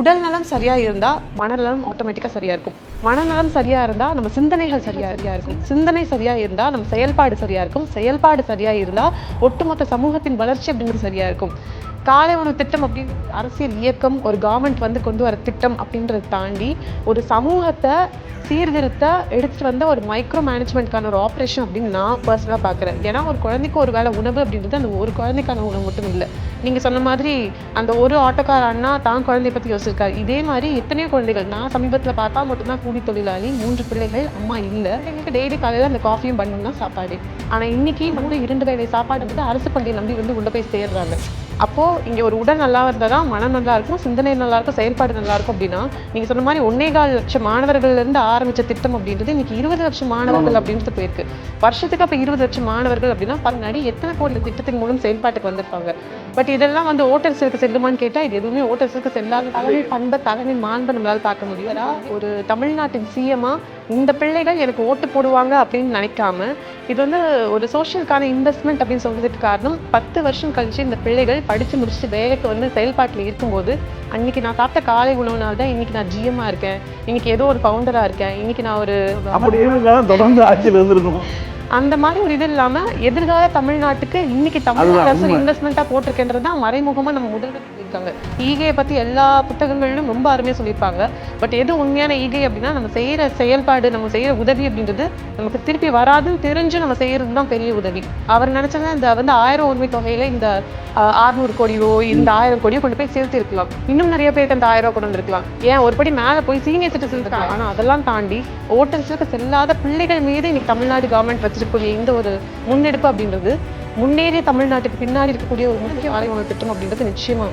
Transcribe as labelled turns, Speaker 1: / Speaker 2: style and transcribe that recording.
Speaker 1: உடல் நலம் சரியா இருந்தா மனநலம் ஆட்டோமேட்டிக்கா சரியா இருக்கும். மனநலம் சரியா இருந்தா நம்ம சிந்தனைகள் சரியா சரியா இருக்கும். சிந்தனை சரியா இருந்தா நம்ம செயல்பாடு சரியா இருக்கும். செயல்பாடு சரியா இருந்தா ஒட்டுமொத்த சமூகத்தின் வளர்ச்சி அப்படிங்கிறது சரியா இருக்கும். காலை உணவு திட்டம் அப்படின்னு அரசியல் இயக்கம் ஒரு கவர்மெண்ட் வந்து கொண்டு வர திட்டம் அப்படின்றத தாண்டி ஒரு சமூகத்தை சீர்திருத்த எடுத்துகிட்டு வந்த ஒரு மைக்ரோ மேனேஜ்மெண்ட்கான ஒரு ஆப்ரேஷன் அப்படின்னு நான் பர்சனலாக பார்க்குறேன். ஏன்னா ஒரு குழந்தைக்கு ஒரு வேலை உணவு அப்படின்றது அந்த ஒரு குழந்தைக்கான உணவு மட்டும் இல்லை. நீங்கள் சொன்ன மாதிரி அந்த ஒரு ஆட்டோக்கார அண்ணா தான் குழந்தைய பற்றி யோசிச்சிருக்காரு. இதே மாதிரி எத்தனையோ குழந்தைகள் நான் சமீபத்தில் பார்த்தா மட்டும்தான் கூலி தொழிலாளி மூன்று பிள்ளைகள் அம்மா இல்லை. எங்களுக்கு டெய்லி காலையில் அந்த காஃபியும் பண்ணும் தான் சாப்பாடு. ஆனால் இன்றைக்கி வந்து இரண்டு வேலை சாப்பாடு வந்து அரசு பள்ளியை நம்பி வந்து உள்ளே போய் சேர்றாங்க. அப்போ இங்க ஒரு உடல் நல்லா இருந்தா தான் மனம் நல்லா இருக்கும் சிந்தனை நல்லா இருக்கும் செயல்பாடு நல்லா இருக்கும் அப்படின்னா நீங்க சொன்ன மாதிரி ஒன்னே கால் லட்சம் மாணவர்கள்ல இருந்து ஆரம்பிச்ச திட்டம் அப்படின்றது இன்னைக்கு இருபது லட்சம் மாணவர்கள் அப்படின்றது போயிருக்கு. வருஷத்துக்கு அப்ப இருபது லட்சம் மாணவர்கள் அப்படின்னா முன்னாடி எத்தனை கோடி திட்டத்தின் மூலம் செயல்பாட்டுக்கு வந்திருப்பாங்க. பட் இதெல்லாம் வந்து ஓட்டர்ஸுக்கு செல்லுமான்னு கேட்டா இது எதுவுமே ஓட்டர்ஸுக்கு செல்லாத தலைமை பண்பை தலைமை மாண்பை நம்மளால பார்க்க முடியும். அதான் ஒரு தமிழ்நாட்டின் சிஎம்மா இந்த பிள்ளைகள் எனக்கு ஓட்டு போடுவாங்க அப்படின்னு நினைக்காம இது வந்து ஒரு சோஷியலுக்கான இன்வெஸ்ட்மெண்ட் அப்படின்னு சொல்றதுக்கு காரணம் பத்து வருஷம் கழிச்சு இந்த பிள்ளைகள் படிச்சு முடிச்சுட்டு வேலைக்கு வந்து செயல்பாட்டில் இருக்கும்போது அன்னைக்கு நான் சாப்பிட்ட காலை உணவுனால தான் இன்னைக்கு நான் ஜிஎம்மா இருக்கேன். இன்னைக்கு ஏதோ ஒரு ஃபவுண்டரா இருக்கேன். இன்னைக்கு நான் ஒரு
Speaker 2: அப்படி இருந்தாலும் தொடர்ந்து ஆட்சியில் இருந்திருக்கணும்.
Speaker 1: அந்த மாதிரி ஒரு இது இல்லாம எதிர்கால தமிழ்நாட்டுக்கு இன்னைக்கு தமிழ் அரசு
Speaker 2: உண்மை.
Speaker 1: இன்வெஸ்ட்மெண்ட்டா போட்டிருக்கின்றது தான் மறைமுகமா நம்ம முதல்வர் சொல்லியிருக்காங்க. ஈகையை பத்தி எல்லா புத்தகங்களிலும் ரொம்ப அருமையாக சொல்லியிருப்பாங்க. பட் எது உண்மையான ஈகை அப்படின்னா நம்ம செய்யற செயல்பாடு நம்ம செய்யற உதவி அப்படின்றது நமக்கு திருப்பி வராதுன்னு தெரிஞ்சு நம்ம செய்யறது தான் பெரிய உதவி. அவர் நினைச்சதா இந்த வந்து ஆயிரம் உரிமை தொகையில இந்த ஆறுநூறு கோடியோ இந்த ஆயிரம் கோடியோ கொண்டு போய் சேர்த்து இருக்கலாம். இன்னும் நிறைய பேருக்கு அந்த ஆயிரம் ரூபாய் கொண்டு வந்திருக்கலாம். ஏன்? ஒரு படி மேல போய் சீனியர் சிட்டிசன் இருக்காங்க. ஆனால் அதெல்லாம் தாண்டி ஓட்டல்ஸுக்கு செல்லாத பிள்ளைகள் மீது இன்னைக்கு தமிழ்நாடு கவர்மெண்ட் வச்சிருக்கக்கூடிய இந்த ஒரு முன்னெடுப்பு அப்படின்றது முன்னேறிய தமிழ்நாட்டுக்கு பின்னாடி இருக்கக்கூடிய ஒரு முக்கிய ஆலை உணவு திட்டம் அப்படின்றது நிச்சயமா